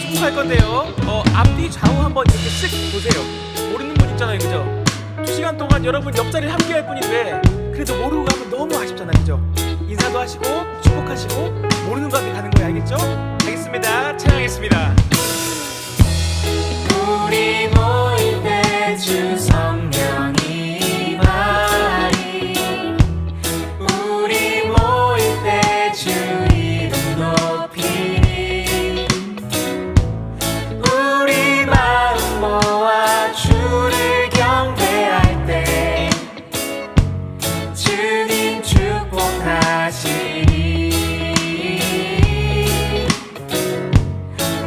축복할 건데요. 어, 앞뒤 좌우 한번 이렇게 쓱 보세요. 모르는 분 있잖아요, 그죠? 두 시간 동안 여러분 옆자리를 함께 할 뿐인데 그래도 모르고 가면 너무 아쉽잖아요, 그죠? 인사도 하시고 축복하시고 모르는 분한테 가는 거예요, 알겠죠? 주님 축복하시리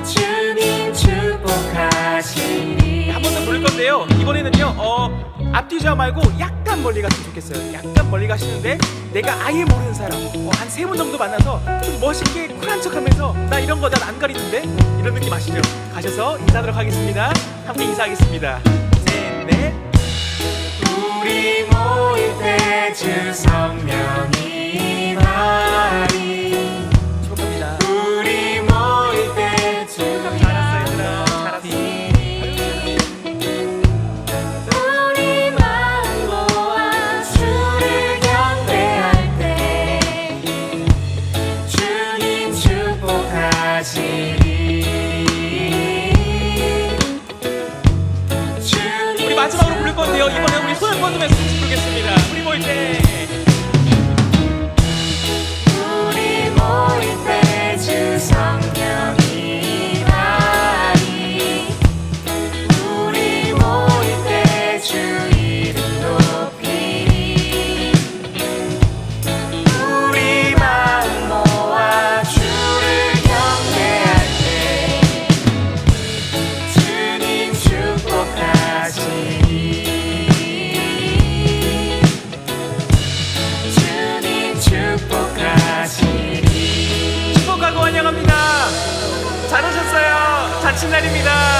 주님 축복하시리 한 번 더 부를 건데요. 이번에는요, 어, 앞뒤 좌우 말고 약간 멀리 갔으면 좋겠어요. 약간 멀리 가시는데 내가 아예 모르는 사람, 어, 한세 분 정도 만나서 좀 멋있게 쿨한 척하면서 나 이런 거 난 안 가리는데 이런 느낌 아시죠? 가셔서 인사하도록 하겠습니다. 함께 인사하겠습니다. 셋, 넷. 우리 주 성령이 마지막으로 부를 건데요. 이번에 우리 손을 뻗으면서 같이 부르겠습니다. 우리 모일 때. 날입니다.